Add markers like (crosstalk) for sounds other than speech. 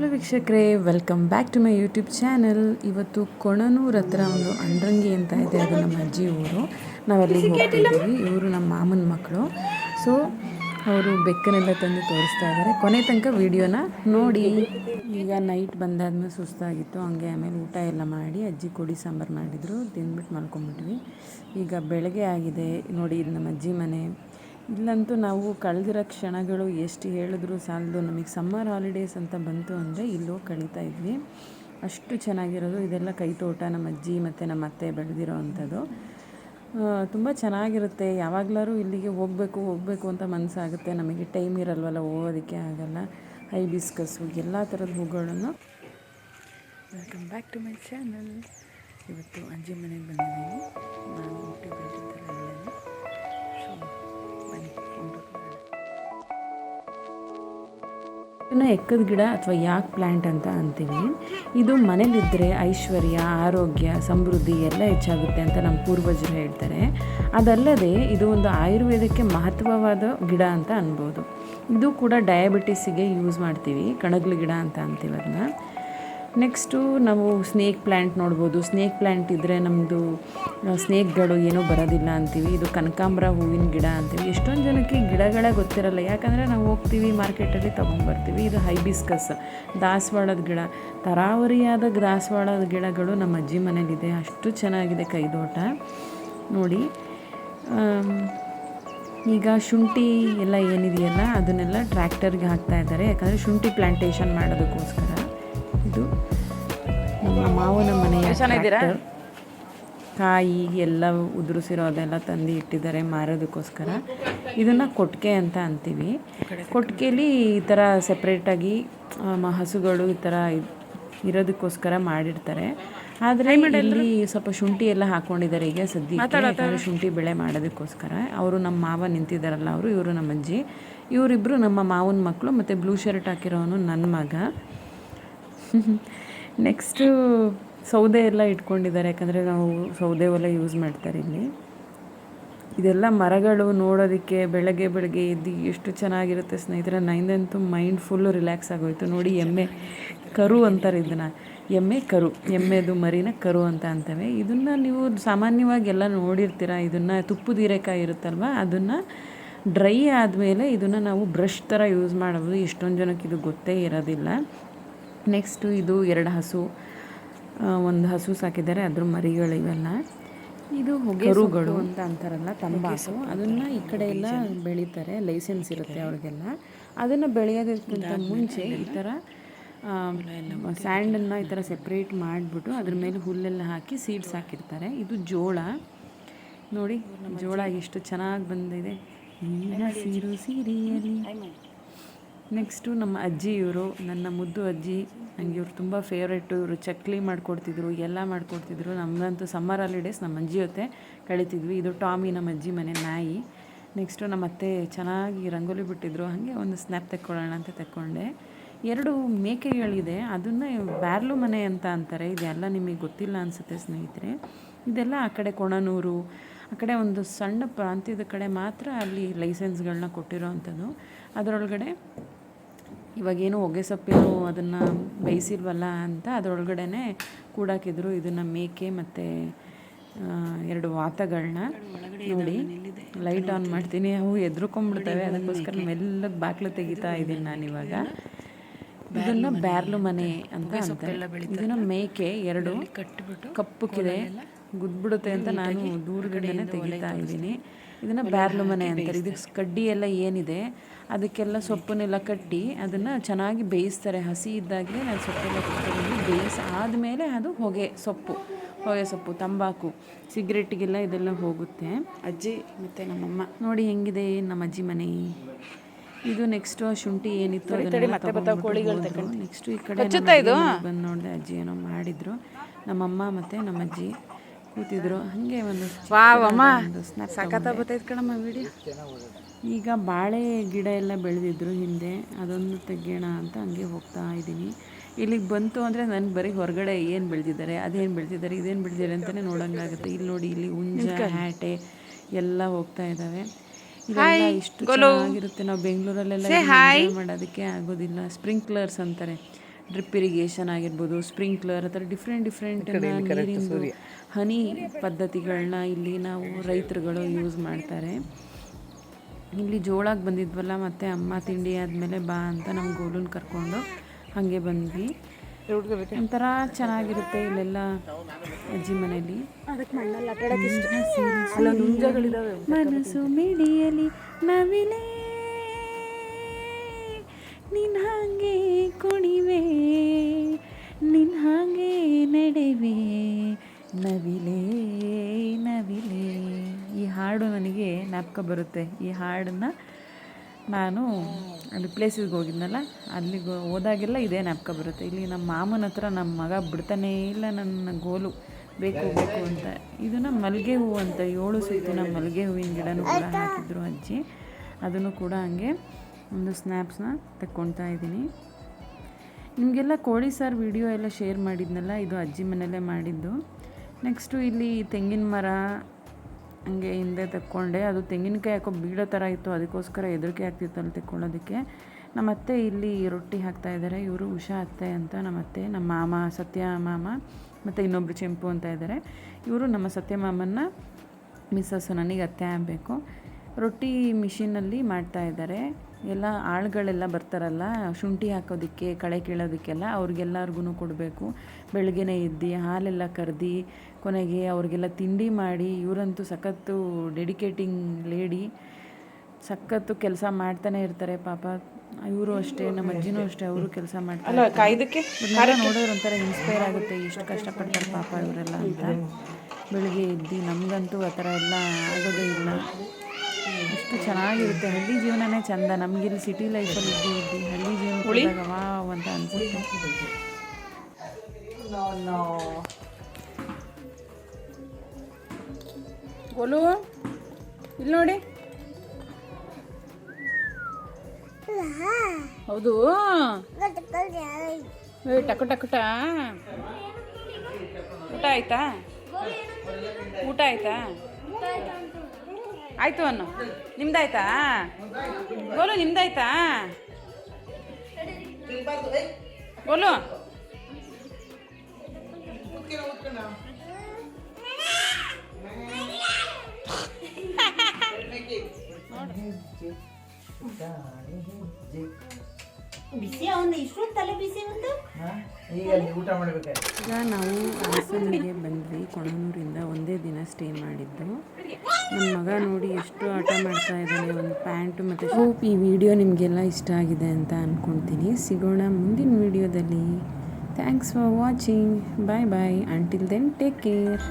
Hello ವೀಕ್ಷಕರೇ welcome back to my YouTube channel ಇವತ್ತು ಕೊಣನೂರ್ ಹತ್ರ ಒಂದು ಅಂಡ್ರಂಗಿ ಅಂತ ಇದೆ, ಅದು ನಮ್ಮ ಅಜ್ಜಿ ಊರು. ನಾವಲ್ಲಿ ಹೋಗ್ತಿದ್ದೀವಿ. ಇವರು ನಮ್ಮ ಮಾಮನ ಮಕ್ಕಳು. ಸೊ ಅವರು ಬೆಕ್ಕನೆಲ್ಲ ತಂದು ತೋರಿಸ್ತಾ ಇದ್ದಾರೆ. ಕೊನೆ ತನಕ ವಿಡಿಯೋನ ನೋಡಿ. ಈಗ ನೈಟ್ ಬಂದಾದ್ಮೇಲೆ ಸುಸ್ತಾಗಿತ್ತು. ಹಂಗೆ ಆಮೇಲೆ ಊಟ ಎಲ್ಲ ಮಾಡಿ ಅಜ್ಜಿ ಕೊಡಿ ಸಾಂಬಾರು ಮಾಡಿದರು. ತಿಂದ್ಬಿಟ್ಟು ಮಲ್ಕೊಂಬಿಟ್ವಿ ಈಗ ಬೆಳಗ್ಗೆ ಆಗಿದೆ. ನೋಡಿ, ಇದು ನಮ್ಮ ಅಜ್ಜಿ ಮನೆ. ಇಲ್ಲಂತೂ ನಾವು ಕಳೆದಿರೋ ಕ್ಷಣಗಳು ಎಷ್ಟು ಹೇಳಿದ್ರು ಸಾಲದು. ನಮಗೆ ಸಮ್ಮರ್ ಹಾಲಿಡೇಸ್ ಅಂತ ಬಂತು ಅಂದರೆ ಇಲ್ಲೋ ಕಳೀತಾ ಇದ್ವಿ. ಅಷ್ಟು ಚೆನ್ನಾಗಿರೋದು. ಇದೆಲ್ಲ ಕೈತೋಟ ನಮ್ಮ ಅಜ್ಜಿ ಮತ್ತು ನಮ್ಮ ಅತ್ತೆ ಬೆಳೆದಿರೋ ಅಂಥದ್ದು. ತುಂಬ ಚೆನ್ನಾಗಿರುತ್ತೆ. ಯಾವಾಗಲಾರು ಇಲ್ಲಿಗೆ ಹೋಗಬೇಕು ಹೋಗಬೇಕು ಅಂತ ಮನಸ್ಸಾಗುತ್ತೆ ನಮಗೆ ಟೈಮ್ ಇರಲ್ವಲ್ಲ, ಹೋಗೋದಕ್ಕೆ ಆಗಲ್ಲ. ಹೈಬಿಸ್ಕಸ್ಸು ಎಲ್ಲ ಥರದ ಹೂಗಳನ್ನು. Welcome back to my channel ಇವತ್ತು ಅಜ್ಜಿ ಮನೆಗೆ ಬಂದಿದ್ದೀನಿ. ನಾನು ಹುಟ್ಟಿ ಬೆಳೆದಿದ್ದೆಲ್ಲ ಇದನ್ನ ಎಕ್ಕದ ಗಿಡ ಅಥವಾ ಯಾಕ್ ಪ್ಲ್ಯಾಂಟ್ ಅಂತ ಅಂತೀವಿ. ಇದು ಮನೇಲಿದ್ದರೆ ಐಶ್ವರ್ಯ, ಆರೋಗ್ಯ, ಸಮೃದ್ಧಿ ಎಲ್ಲ ಹೆಚ್ಚಾಗುತ್ತೆ ಅಂತ ನಮ್ಮ ಪೂರ್ವಜರು ಹೇಳ್ತಾರೆ. ಅದಲ್ಲದೆ ಇದು ಒಂದು ಆಯುರ್ವೇದಕ್ಕೆ ಮಹತ್ವವಾದ ಗಿಡ ಅಂತ ಅನ್ಬೋದು. ಇದು ಕೂಡ ಡಯಾಬಿಟಿಸಿಗೆ ಯೂಸ್ ಮಾಡ್ತೀವಿ, ಕಣಗ್ಲು ಗಿಡ ಅಂತ ಅಂತೀವಿ ಅದನ್ನ ನೆಕ್ಸ್ಟು ನಾವು ಸ್ನೇಕ್ ಪ್ಲ್ಯಾಂಟ್ ನೋಡ್ಬೋದು. ಸ್ನೇಕ್ ಪ್ಲ್ಯಾಂಟ್ ಇದ್ದರೆ ನಮ್ಮದು ಸ್ನೇಕ್ಗಳು ಏನೂ ಬರೋದಿಲ್ಲ ಅಂತೀವಿ. ಇದು ಕನಕಾಂಬರ ಹೂವಿನ ಗಿಡ ಅಂತೀವಿ. ಎಷ್ಟೊಂದು ಜನಕ್ಕೆ ಗಿಡಗಳೇ ಗೊತ್ತಿರಲ್ಲ. ಯಾಕಂದರೆ ನಾವು ಹೋಗ್ತೀವಿ ಮಾರ್ಕೆಟಲ್ಲಿ ತೊಗೊಂಬರ್ತೀವಿ. ಇದು ಹೈಬಿಸ್ಕಸ್, ದಾಸವಾಳದ ಗಿಡ. ತರಾವರಿಯಾದ ದಾಸವಾಳದ ಗಿಡಗಳು ನಮ್ಮ ಅಜ್ಜಿ ಮನೇಲಿದೆ. ಅಷ್ಟು ಚೆನ್ನಾಗಿದೆ ಕೈದೋಟ. ನೋಡಿ ಈಗ ಶುಂಠಿ ಎಲ್ಲ ಏನಿದೆಯಲ್ಲ, ಅದನ್ನೆಲ್ಲ ಟ್ರ್ಯಾಕ್ಟರ್ಗೆ ಹಾಕ್ತಾ ಇದ್ದಾರೆ. ಯಾಕಂದರೆ ಶುಂಠಿ ಪ್ಲ್ಯಾಂಟೇಷನ್ ಮಾಡೋದಕ್ಕೋಸ್ಕರ. ಇದು ನಮ್ಮ ಮಾವನ ಮನೆಯ. ಕಾಯಿ ಎಲ್ಲ ಉದುರಿಸಿರೋ ಅದೆಲ್ಲ ತಂದು ಇಟ್ಟಿದ್ದಾರೆ ಮಾರೋದಕ್ಕೋಸ್ಕರ. ಇದನ್ನು ಕೊಟ್ಟಿಗೆ ಅಂತ ಅಂತೀವಿ. ಕೊಟ್ಟಿಗೆಲಿ ಈ ಥರ ಸಪ್ರೇಟಾಗಿ ಹಸುಗಳು ಈ ಥರ ಇರೋದಕ್ಕೋಸ್ಕರ ಮಾಡಿರ್ತಾರೆ. ಆದರೆ ಇಲ್ಲಿ ಸ್ವಲ್ಪ ಶುಂಠಿ ಎಲ್ಲ ಹಾಕೊಂಡಿದ್ದಾರೆ ಈಗ ಸದ್ಯ ಶುಂಠಿ ಬೆಳೆ ಮಾಡೋದಕ್ಕೋಸ್ಕರ. ಅವರು ನಮ್ಮ ಮಾವ ನಿಂತಿದ್ದಾರಲ್ಲ ಅವರು ಇವರು ನಮ್ಮ ಅಜ್ಜಿ. ಇವರಿಬ್ಬರು ನಮ್ಮ ಮಾವನ ಮಕ್ಕಳು ಮತ್ತು ಬ್ಲೂ ಶರ್ಟ್ ಹಾಕಿರೋನು ನನ್ನ ಮಗ. (laughs) ನೆಕ್ಸ್ಟು ಸೌದೆ ಎಲ್ಲ ಇಟ್ಕೊಂಡಿದ್ದಾರೆ, ಯಾಕಂದರೆ ನಾವು ಸೌದೆ ಒಲೆ ಯೂಸ್ ಮಾಡ್ತಾರೆ ಇಲ್ಲಿ. ಇದೆಲ್ಲ ಮರಗಳು ನೋಡೋದಕ್ಕೆ ಬೆಳಗ್ಗೆ ಬೆಳಗ್ಗೆ ಎದ್ದು ಎಷ್ಟು ಚೆನ್ನಾಗಿರುತ್ತೆ ಸ್ನೇಹಿತರೆ. ನೈಂದಂತೂ ಮೈಂಡ್ ಫುಲ್ಲು ರಿಲ್ಯಾಕ್ಸ್ ಆಗೋಯಿತು. ನೋಡಿ, ಎಮ್ಮೆ ಕರು ಅಂತಾರೆ ಇದನ್ನು. ಎಮ್ಮೆ ಕರು, ಎಮ್ಮೆದು ಮರಿನ ಕರು ಅಂತ ಅಂತವೆ. ಇದನ್ನು ನೀವು ಸಾಮಾನ್ಯವಾಗಿ ಎಲ್ಲ ನೋಡಿರ್ತೀರ, ಇದನ್ನು ತುಪ್ಪದ ಹೀರೆಕಾಯಿ ಇರುತ್ತಲ್ವ, ಅದನ್ನು ಡ್ರೈ ಆದಮೇಲೆ ಇದನ್ನು ನಾವು ಬ್ರಷ್ ಥರ ಯೂಸ್ ಮಾಡೋದು. ಎಷ್ಟೊಂದು ಜನಕ್ಕೆ ಇದು ಗೊತ್ತೇ ಇರೋದಿಲ್ಲ. ನೆಕ್ಸ್ಟು ಇದು ಎರಡು ಹಸು ಒಂದು ಹಸು ಸಾಕಿದ್ದಾರೆ ಅದ್ರ ಮರಿಗಳಿವೆಲ್ಲ ಇದು ಹೊಗೆರುಗಳು ಅಂತ ಅಂತಾರಲ್ಲ ತಂಬಾಕು. ಅದನ್ನು ಈ ಕಡೆ ಎಲ್ಲ ಬೆಳೀತಾರೆ ಲೈಸೆನ್ಸ್ ಇರುತ್ತೆ ಅವ್ರಿಗೆಲ್ಲ. ಅದನ್ನು ಬೆಳೆಯೋದಕ್ಕಿಂತ ಮುಂಚೆ ಈ ಥರ ಸ್ಯಾಂಡನ್ನು ಈ ಥರ ಸೆಪ್ರೇಟ್ ಮಾಡಿಬಿಟ್ಟು ಅದ್ರ ಮೇಲೆ ಹುಲ್ಲೆಲ್ಲ ಹಾಕಿ ಸೀಡ್ಸ್ ಹಾಕಿರ್ತಾರೆ. ಇದು ಜೋಳ. ನೋಡಿ ಜೋಳ ಎಷ್ಟು ಚೆನ್ನಾಗಿ ಬಂದಿದೆ. ಸೀರು ಸೀರಿಯಲಿ ನೆಕ್ಸ್ಟು ನಮ್ಮ ಅಜ್ಜಿ ಇವರು, ನನ್ನ ಮುದ್ದು ಅಜ್ಜಿ ನನಗೆ ಇವರು ತುಂಬ ಫೇವ್ರೇಟು ಇವರು ಚಕ್ಲಿ ಮಾಡಿಕೊಡ್ತಿದ್ರು, ಎಲ್ಲ ಮಾಡಿಕೊಡ್ತಿದ್ರು. ನಮ್ಮದಂತೂ ಸಮ್ಮರ್ ಹಾಲಿಡೇಸ್ ನಮ್ಮ ಅಜ್ಜಿ ಜೊತೆ ಕಳಿತಿದ್ವಿ. ಇದು ಟಾಮಿ ನಮ್ಮ ಅಜ್ಜಿ ಮನೆ ನಾಯಿ. ನೆಕ್ಸ್ಟು ನಮ್ಮ ಅತ್ತೆ ಚೆನ್ನಾಗಿ ರಂಗೋಲಿ ಬಿಟ್ಟಿದ್ರು. ಹಾಗೆ ಒಂದು ಸ್ನ್ಯಾಪ್ ತೆಕ್ಕೊಳ್ಳೋಣ ಅಂತ ತೆಕ್ಕೊಂಡೆ. ಎರಡು ಮೇಕೆಗಳಿದೆ. ಅದನ್ನು ಬ್ಯಾರ್ಲು ಮನೆ ಅಂತ ಅಂತಾರೆ. ಇದೆಲ್ಲ ನಿಮಗೆ ಗೊತ್ತಿಲ್ಲ ಅನಿಸುತ್ತೆ ಸ್ನೇಹಿತರೆ. ಇದೆಲ್ಲ ಆ ಕಡೆ ಕೊಣನೂರು, ಆ ಕಡೆ ಒಂದು ಸಣ್ಣ ಪ್ರಾಂತ್ಯದ ಕಡೆ ಮಾತ್ರ ಅಲ್ಲಿ ಲೈಸೆನ್ಸ್ಗಳನ್ನ ಕೊಟ್ಟಿರೋ ಅಂಥದ್ದು ಅದರೊಳಗಡೆ ಇವಾಗೇನು ಹೊಗೆ ಸೊಪ್ಪೇನು ಅದನ್ನು ಬೇಯಿಸಿಲ್ವಲ್ಲ ಅಂತ ಅದರೊಳಗಡೆನೆ ಕೂಡಾಕಿದ್ರು ಇದನ್ನು ಮೇಕೆ ಮತ್ತು ಎರಡು ವಾತಗಳನ್ನ ನೋಡಿ ಲೈಟ್ ಆನ್ ಮಾಡ್ತೀನಿ. ಅವು ಎದ್ರುಕೊಂಡ್ಬಿಡ್ತವೆ ಅದಕ್ಕೋಸ್ಕರ ಮೆಲ್ಲಗೆ ಬಾಗ್ಲು ತೆಗಿತಾ ಇದ್ದೀನಿ ನಾನು ಇವಾಗ. ಇದನ್ನ ಬ್ಯಾರ್ಲು ಮನೆ ಅಂತ ಅಂತಾರೆ. ಇದನ್ನ ಮೇಕೆ ಎರಡು ಕಪ್ಪಕ್ಕಿದೆ ಗುದ್ಬಿಡುತ್ತೆ ಅಂತ ನಾನು ದೂರಗಡೆನೆ ತೆಗಿತಾ ಇದ್ದೀನಿ. ಇದನ್ನ ಬ್ಯಾರ್ಲು ಮನೆ ಅಂತಾರೆ. ಇದಕ್ಕೆ ಕಡ್ಡಿ ಎಲ್ಲ ಏನಿದೆ ಅದಕ್ಕೆಲ್ಲ ಸೊಪ್ಪನ್ನೆಲ್ಲ ಕಟ್ಟಿ ಅದನ್ನು ಚೆನ್ನಾಗಿ ಬೇಯಿಸ್ತಾರೆ. ಹಸಿ ಇದ್ದಾಗಲೇ ನಾನು ಸೊಪ್ಪೆಲ್ಲ ಕಟ್ಟಿ ಬೇಯಿಸಿ ಆದಮೇಲೆ ಅದು ಹೊಗೆ ಸೊಪ್ಪು ಹೊಗೆ ಸೊಪ್ಪು ತಂಬಾಕು ಸಿಗರೆಟ್ಗೆಲ್ಲ ಇದೆಲ್ಲ ಹೋಗುತ್ತೆ. ಅಜ್ಜಿ ಮತ್ತು ನಮ್ಮಮ್ಮ. ನೋಡಿ ಹೆಂಗಿದೆ ನಮ್ಮ ಅಜ್ಜಿ ಮನೆ. ಇದು ನೆಕ್ಸ್ಟ್ ಶುಂಠಿ ಏನಿತ್ತು ನೆಕ್ಸ್ಟ್ ಈ ಕಡೆ ಬಂದು ನೋಡಿದೆ ಅಜ್ಜಿ ಏನೋ ಮಾಡಿದ್ರು. ನಮ್ಮಮ್ಮ ಮತ್ತೆ ನಮ್ಮ ಅಜ್ಜಿ ಕೂತಿದ್ರು. ಹಾಗೆ ಒಂದು ಸಾಕತ್ತ snap ಕಣಮ್ಮ ವಿಡಿಯೋ ಈಗ ಬಾಳೆ ಗಿಡ ಎಲ್ಲ ಬೆಳೆದಿದ್ರು ಹಿಂದೆ. ಅದೊಂದು ತೆಗೆಯೋಣ ಅಂತ ಹಂಗೆ ಹೋಗ್ತಾ ಇದ್ದೀನಿ. ಇಲ್ಲಿಗೆ ಬಂತು ಅಂದರೆ ನಾನು ಬರೀ ಹೊರಗಡೆ ಏನು ಬೆಳೆದಿದ್ದಾರೆ ಅದೇನು ಬೆಳೆದಿದ್ದಾರೆ ಇದೇನು ಬೆಳೆದಿದ್ದಾರೆ ಅಂತಲೇ ನೋಡೋಂಗಾಗುತ್ತೆ. ಇಲ್ಲಿ ನೋಡಿ ಇಲ್ಲಿ ಹುಂಜ ಹ್ಯಾಟೆ ಎಲ್ಲ ಹೋಗ್ತಾ ಇದ್ದಾವೆ ಇಷ್ಟು ಚೆನ್ನಾಗಿರುತ್ತೆ. ನಾವು ಬೆಂಗಳೂರಲ್ಲೆಲ್ಲ ಮಾಡೋದಕ್ಕೆ ಆಗೋದಿಲ್ಲ. ಸ್ಪ್ರಿಂಕ್ಲರ್ಸ್ ಅಂತಾರೆ. ಡ್ರಿಪ್ ಇರಿಗೇಷನ್ ಆಗಿರ್ಬೋದು ಸ್ಪ್ರಿಂಕ್ಲರ್ ಆ ಥರ ಡಿಫ್ರೆಂಟ್ ಡಿಫ್ರೆಂಟ್ ಹನಿ ಪದ್ಧತಿಗಳನ್ನ ಇಲ್ಲಿ ನಾವು ರೈತರುಗಳು ಯೂಸ್ ಮಾಡ್ತಾರೆ. ಇಲ್ಲಿ ಜೋಳಕ್ಕೆ ಬಂದಿದ್ವಲ್ಲ ಮತ್ತು ಅಮ್ಮ ತಿಂಡಿ ಆದಮೇಲೆ ಬಾ ಅಂತ ನಮ್ಮ ಗೋಲುನ ಕರ್ಕೊಂಡು ಹಾಗೆ ಬಂದ್ವಿ. ಒಂಥರ ಚೆನ್ನಾಗಿರುತ್ತೆ ಇಲ್ಲೆಲ್ಲ ಅಜ್ಜಿ ಮನೇಲಿ. ಮನಸ್ಸು ಮಿಡಿಯಲಿ ನವಿಲೇ ನೀನು ಹಾಗೆ ಕುಣಿವೆ ನಿನ್ ಹಾಗೆ ನಡೆವೆ, ನವಿಲೇ ನವಿಲೇ. ಈ ಹಾಡು ನನಗೆ ನಾಪ್ಕ ಬರುತ್ತೆ. ಈ ಹಾಡನ್ನು ನಾನು ಅಲ್ಲಿ ಪ್ಲೇಸಿಗೆ ಹೋಗಿದ್ನಲ್ಲ, ಅಲ್ಲಿಗೆ ಹೋದಾಗೆಲ್ಲ ಇದೇ ನಾಪ್ಕ ಬರುತ್ತೆ. ಇಲ್ಲಿ ನಮ್ಮ ಮಾಮನ ಹತ್ರ ನಮ್ಮ ಮಗ ಬಿಡ್ತಾನೇ ಇಲ್ಲ, ನನ್ನ ಗೋಲು. ಬೇಕು ಬೇಕು ಅಂತ. ಇದನ್ನ ಮಲ್ಲಿಗೆ ಹೂವು ಅಂತ, ಏಳು ಸುತ್ತಿನ ಮಲ್ಲಿಗೆ ಹೂವಿನ ಗಿಡನೂ ಕೂಡ ಹಾಕಿದ್ರು ಅಜ್ಜಿ. ಅದನ್ನು ಕೂಡ ಹಂಗೆ ಒಂದು ಸ್ನ್ಯಾಪ್ಸ್ನ ತಕ್ಕೊತಾ ಇದ್ದೀನಿ. ನಿಮಗೆಲ್ಲ ಕೋಳಿ ಸಾರು ವಿಡಿಯೋ ಎಲ್ಲ ಶೇರ್ ಮಾಡಿದ್ನಲ್ಲ, ಇದು ಅಜ್ಜಿ ಮನೆಯಲ್ಲೇ ಮಾಡಿದ್ದು. ನೆಕ್ಸ್ಟು ಇಲ್ಲಿ ತೆಂಗಿನ ಮರ ಹಂಗೆ ಹಿಂದೆ ತಕ್ಕೊಂಡೆ. ಅದು ತೆಂಗಿನಕಾಯಿ ಯಾಕೋ ಬೀಳೋ ಥರ ಇತ್ತು, ಅದಕ್ಕೋಸ್ಕರ ಹೆದರಿಕೆ ಆಗ್ತಿತ್ತು ಅಲ್ಲಿ ತೆಕ್ಕೊಳ್ಳೋದಕ್ಕೆ. ನಮ್ಮ ಅತ್ತೆ ಇಲ್ಲಿ ರೊಟ್ಟಿ ಹಾಕ್ತಾ ಇದ್ದಾರೆ. ಇವರು ಉಷಾ ಅತ್ತೆ ಅಂತ ನಮ್ಮ ಅತ್ತೆ, ನಮ್ಮ ಮಾಮ ಸತ್ಯ ಮಾಮ, ಮತ್ತು ಇನ್ನೊಬ್ಬರು ಚೆಂಪು ಅಂತ ಇದ್ದಾರೆ. ಇವರು ನಮ್ಮ ಸತ್ಯ ಮಾಮನ್ನ ಮಿಸ್ಸಸ್ಸು ನನಗೆ ಅತ್ತೆ ಆಗಬೇಕು. ರೊಟ್ಟಿ ಮಿಷಿನಲ್ಲಿ ಮಾಡ್ತಾ ಇದ್ದಾರೆ. ಎಲ್ಲ ಆಳುಗಳೆಲ್ಲ ಬರ್ತಾರಲ್ಲ ಶುಂಠಿ ಹಾಕೋದಕ್ಕೆ ಕಳೆ ಕೀಳೋದಕ್ಕೆಲ್ಲ ಅವ್ರಿಗೆಲ್ಲರಿಗೂ ಕೊಡಬೇಕು. ಬೆಳಗ್ಗೆನೇ ಇದ್ದು ಹಾಲೆಲ್ಲ ಕರೆದು ಕೊನೆಗೆ ಅವ್ರಿಗೆಲ್ಲ ತಿಂಡಿ ಮಾಡಿ ಇವರಂತೂ ಸಖತ್ತು ಡೆಡಿಕೇಟಿಂಗ್ ಲೇಡಿ ಸಖತ್ತು ಕೆಲಸ ಮಾಡ್ತಾನೆ ಇರ್ತಾರೆ ಪಾಪ. ಇವರು ಅಷ್ಟೇ ನಮ್ಮ ಅಜ್ಜಿನೂ ಅಷ್ಟೇ ಅವರು ಕೆಲಸ ಮಾಡ್ತಾರೆ ನೋಡೋರು ಒಂಥರ ಇನ್ಸ್ಪೈರ್ ಆಗುತ್ತೆ ಎಷ್ಟು ಕಷ್ಟಪಡ್ತಾರೆ ಪಾಪ ಇವರೆಲ್ಲ ಅಂತ. ಬೆಳಿಗ್ಗೆ ಎದ್ದು ನಮಗಂತೂ ಆ ಥರ ಎಲ್ಲ ಆಗೋದೇ ಇಲ್ಲ. ಎಷ್ಟು ಚೆನ್ನಾಗಿರುತ್ತೆ. ಹಳ್ಳಿ ಜೀವನನೇ ಚಂದ. ನಮಗಿಲ್ಲಿ ಸಿಟಿ ಲೈಫಲ್ಲಿ ಇದ್ದು ಇದ್ದು. ಹಳ್ಳಿ ಜೀವನ ವಾವ್ ಅಂತ ಅನ್ಸುತ್ತೆ. ಗೋಲು ಇಲ್ಲಿ ನೋಡಿ. ಹೌದು. ಟಕ ಟಕು ಟಕುಟ ಊಟ ಆಯ್ತಾ? ಊಟ ಆಯ್ತಾ? ಆಯ್ತು ಅನ್ನು. ನಿಮ್ದಾಯ್ತಾ? ಗೋಲು ನಿಮ್ದಾಯ್ತಾ? ಗೋಲು. (laughs) ಬಿಸಿ ಅವನು ಇಷ್ಟೊಂದು ತಲೆ ಬಿಸಿ ಒಂದು ಈಗ ಅಲ್ಲಿ ಊಟ ಮಾಡ್ಬೇಕು? ಈಗ ನಾವು ಹಾಸನಿಗೆ ಬಂದ್ವಿ ಕೊಣನೂರಿಂದ ಒಂದೇ ದಿನ ಸ್ಟೇ ಮಾಡಿದ್ದು. ನನ್ನ ಮಗ ನೋಡಿ ಎಷ್ಟು ಆಟ ಮಾಡ್ತಾ ಇದ್ದಾನೆ ಒಂದು ಪ್ಯಾಂಟು ಮತ್ತು ಹೋಪ್ ಈ ವಿಡಿಯೋ ನಿಮಗೆಲ್ಲ ಇಷ್ಟ ಆಗಿದೆ ಅಂತ ಅಂದ್ಕೊಳ್ತೀನಿ ಸಿಗೋಣ ಮುಂದಿನ ವಿಡಿಯೋದಲ್ಲಿ thanks for watching bye bye until then take care